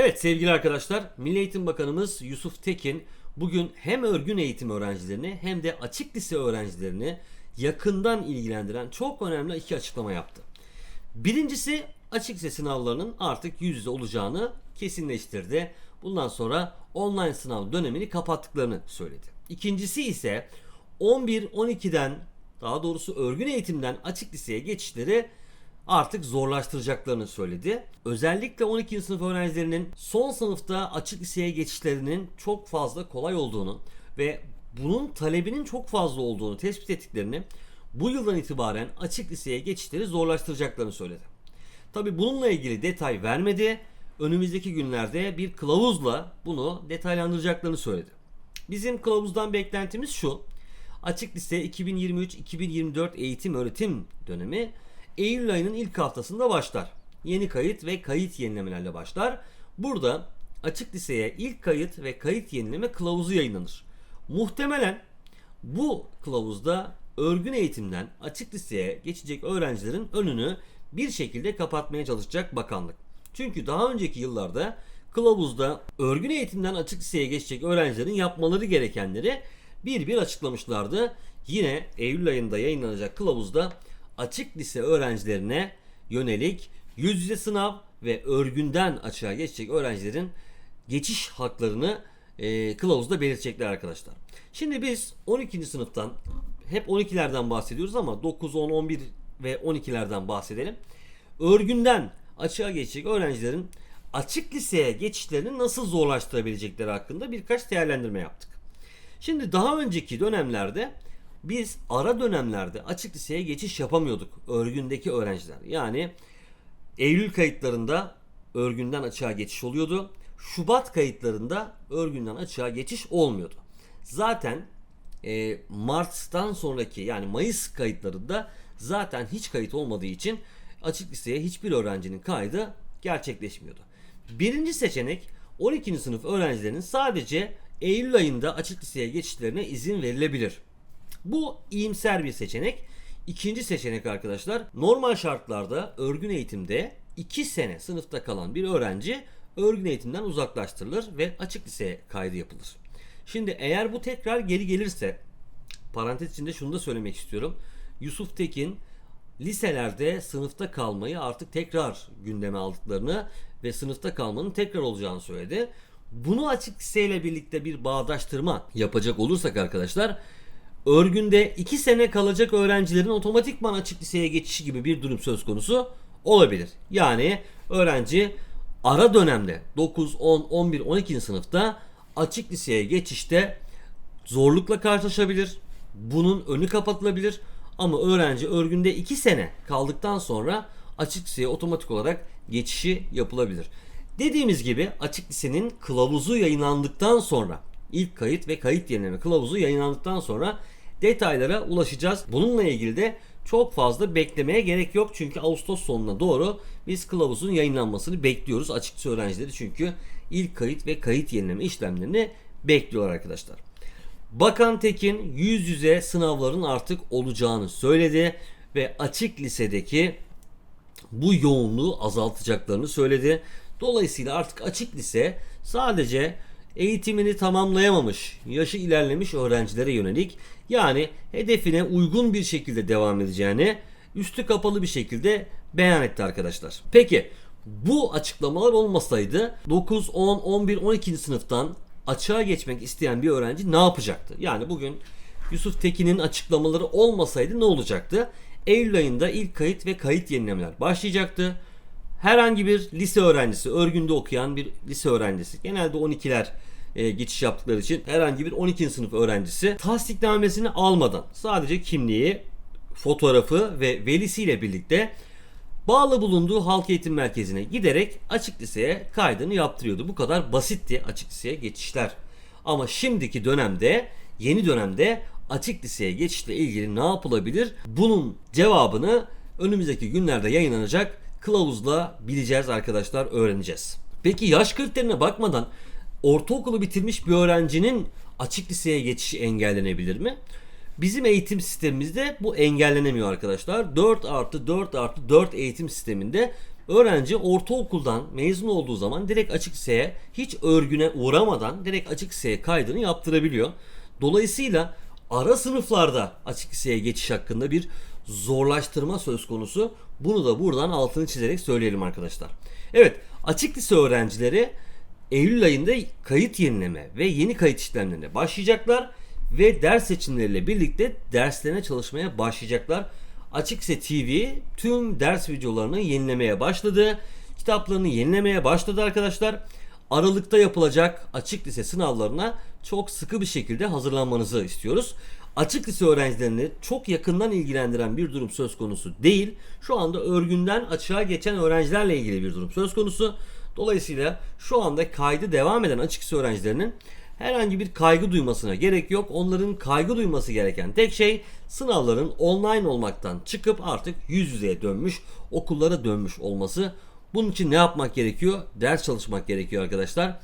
Evet sevgili arkadaşlar, Milli Eğitim Bakanımız Yusuf Tekin bugün hem örgün eğitim öğrencilerini hem de açık lise öğrencilerini yakından ilgilendiren çok önemli iki açıklama yaptı. Birincisi açık lise sınavlarının artık yüz yüze olacağını kesinleştirdi. Bundan sonra online sınav dönemini kapattıklarını söyledi. İkincisi ise 11-12'den daha doğrusu örgün eğitimden açık liseye geçişleri artık zorlaştıracaklarını söyledi. Özellikle 12. sınıf öğrencilerinin son sınıfta açık liseye geçişlerinin çok fazla kolay olduğunu ve bunun talebinin çok fazla olduğunu tespit ettiklerini bu yıldan itibaren açık liseye geçişleri zorlaştıracaklarını söyledi. Tabi bununla ilgili detay vermedi. Önümüzdeki günlerde bir kılavuzla bunu detaylandıracaklarını söyledi. Bizim kılavuzdan beklentimiz şu. Açık lise 2023-2024 eğitim öğretim dönemi Eylül ayının ilk haftasında başlar. Yeni kayıt ve kayıt yenilemelerle başlar. Burada açık liseye ilk kayıt ve kayıt yenileme kılavuzu yayınlanır. Muhtemelen bu kılavuzda örgün eğitimden açık liseye geçecek öğrencilerin önünü bir şekilde kapatmaya çalışacak bakanlık. Çünkü daha önceki yıllarda kılavuzda örgün eğitimden açık liseye geçecek öğrencilerin yapmaları gerekenleri bir bir açıklamışlardı. Yine Eylül ayında yayınlanacak kılavuzda açık lise öğrencilerine yönelik yüz yüze sınav ve örgünden açığa geçecek öğrencilerin geçiş haklarını e, kılavuzda belirtecekler arkadaşlar. Şimdi biz 12. sınıftan hep 12'lerden bahsediyoruz ama 9, 10, 11 ve 12'lerden bahsedelim. Örgünden açığa geçecek öğrencilerin açık liseye geçişlerini nasıl zorlaştırabilecekleri hakkında birkaç değerlendirme yaptık. Şimdi daha önceki dönemlerde biz ara dönemlerde açık liseye geçiş yapamıyorduk örgündeki öğrenciler. Yani Eylül kayıtlarında örgünden açığa geçiş oluyordu. Şubat kayıtlarında örgünden açığa geçiş olmuyordu. Zaten e, Mart'tan sonraki yani Mayıs kayıtlarında zaten hiç kayıt olmadığı için açık liseye hiçbir öğrencinin kaydı gerçekleşmiyordu. Birinci seçenek 12. sınıf öğrencilerinin sadece Eylül ayında açık liseye geçişlerine izin verilebilir. Bu iyimser bir seçenek. İkinci seçenek arkadaşlar normal şartlarda örgün eğitimde 2 sene sınıfta kalan bir öğrenci örgün eğitimden uzaklaştırılır ve açık liseye kaydı yapılır. Şimdi eğer bu tekrar geri gelirse parantez içinde şunu da söylemek istiyorum. Yusuf Tekin liselerde sınıfta kalmayı artık tekrar gündeme aldıklarını ve sınıfta kalmanın tekrar olacağını söyledi. Bunu açık liseyle birlikte bir bağdaştırma yapacak olursak arkadaşlar örgünde 2 sene kalacak öğrencilerin otomatikman açık liseye geçişi gibi bir durum söz konusu olabilir. Yani öğrenci ara dönemde 9, 10, 11, 12. sınıfta açık liseye geçişte zorlukla karşılaşabilir. Bunun önü kapatılabilir. Ama öğrenci örgünde 2 sene kaldıktan sonra açık liseye otomatik olarak geçişi yapılabilir. Dediğimiz gibi açık lisenin kılavuzu yayınlandıktan sonra ilk kayıt ve kayıt yenileme kılavuzu yayınlandıktan sonra detaylara ulaşacağız. Bununla ilgili de çok fazla beklemeye gerek yok. Çünkü Ağustos sonuna doğru biz kılavuzun yayınlanmasını bekliyoruz. Açıkçası öğrencileri çünkü ilk kayıt ve kayıt yenileme işlemlerini bekliyorlar arkadaşlar. Bakan Tekin yüz yüze sınavların artık olacağını söyledi ve açık lisedeki bu yoğunluğu azaltacaklarını söyledi. Dolayısıyla artık açık lise sadece eğitimini tamamlayamamış, yaşı ilerlemiş öğrencilere yönelik yani hedefine uygun bir şekilde devam edeceğini üstü kapalı bir şekilde beyan etti arkadaşlar. Peki bu açıklamalar olmasaydı 9, 10, 11, 12. sınıftan açığa geçmek isteyen bir öğrenci ne yapacaktı? Yani bugün Yusuf Tekin'in açıklamaları olmasaydı ne olacaktı? Eylül ayında ilk kayıt ve kayıt yenilemeler başlayacaktı. Herhangi bir lise öğrencisi, örgünde okuyan bir lise öğrencisi, genelde 12'ler e, geçiş yaptıkları için herhangi bir 12. sınıf öğrencisi tasdiknamesini almadan sadece kimliği, fotoğrafı ve velisiyle birlikte bağlı bulunduğu halk eğitim merkezine giderek açık liseye kaydını yaptırıyordu. Bu kadar basitti açık liseye geçişler. Ama şimdiki dönemde, yeni dönemde açık liseye geçişle ilgili ne yapılabilir? Bunun cevabını önümüzdeki günlerde yayınlanacak kılavuzla bileceğiz arkadaşlar, öğreneceğiz. Peki yaş kriterine bakmadan ortaokulu bitirmiş bir öğrencinin açık liseye geçişi engellenebilir mi? Bizim eğitim sistemimizde bu engellenemiyor arkadaşlar. 4 artı 4 artı 4 eğitim sisteminde öğrenci ortaokuldan mezun olduğu zaman direkt açık liseye hiç örgüne uğramadan direkt açık liseye kaydını yaptırabiliyor. Dolayısıyla ara sınıflarda açık liseye geçiş hakkında bir zorlaştırma söz konusu. Bunu da buradan altını çizerek söyleyelim arkadaşlar. Evet açık lise öğrencileri Eylül ayında kayıt yenileme ve yeni kayıt işlemlerine başlayacaklar ve ders seçimleriyle birlikte derslerine çalışmaya başlayacaklar. Açık Lise TV tüm ders videolarını yenilemeye başladı. Kitaplarını yenilemeye başladı arkadaşlar. Aralıkta yapılacak açık lise sınavlarına çok sıkı bir şekilde hazırlanmanızı istiyoruz. Açık lise öğrencilerini çok yakından ilgilendiren bir durum söz konusu değil. Şu anda örgünden açığa geçen öğrencilerle ilgili bir durum söz konusu. Dolayısıyla şu anda kaydı devam eden açık lise öğrencilerinin herhangi bir kaygı duymasına gerek yok. Onların kaygı duyması gereken tek şey sınavların online olmaktan çıkıp artık yüz yüzeye dönmüş, okullara dönmüş olması. Bunun için ne yapmak gerekiyor? Ders çalışmak gerekiyor arkadaşlar.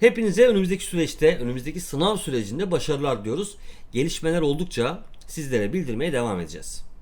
Hepinize önümüzdeki süreçte, önümüzdeki sınav sürecinde başarılar diyoruz. Gelişmeler oldukça sizlere bildirmeye devam edeceğiz.